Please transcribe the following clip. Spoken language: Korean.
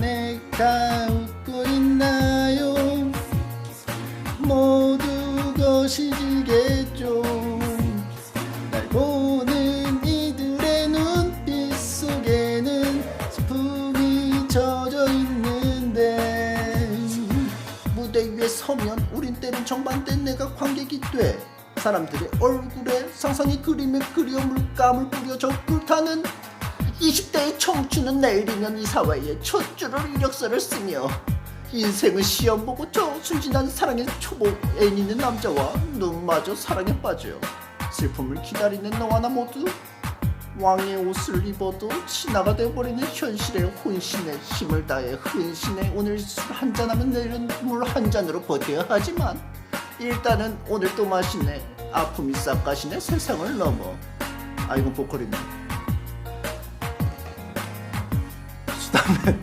내가 웃고 있나요? 모두 거시기겠죠. 날 보는 이들의 눈빛 속에는 슬픔이 젖어 있는데 무대 위에 서면 우린 때론 정반대 내가 관객이 돼. 사람들의 얼굴에 상상의 그림에 그리워 물감을 뿌려 저 불타는 20대의 청춘은 내일이면 이 사회에 첫 줄을 이력서를 쓰며 인생을 시험 보고 저 순진한 사랑의 초보 애인 있는 남자와 눈마저 사랑에 빠져요 슬픔을 기다리는 너와 나 모두 왕의 옷을 입어도 신화가 되어버리는 현실에 혼신에 힘을 다해 흔신해 오늘 술 한잔 하면 내일은 물 한 잔으로 버텨야 하지만 일단은 오늘 또 마시네 아픔이 싹 가시네 세상을 넘어 아 이건 보컬이네 Amen.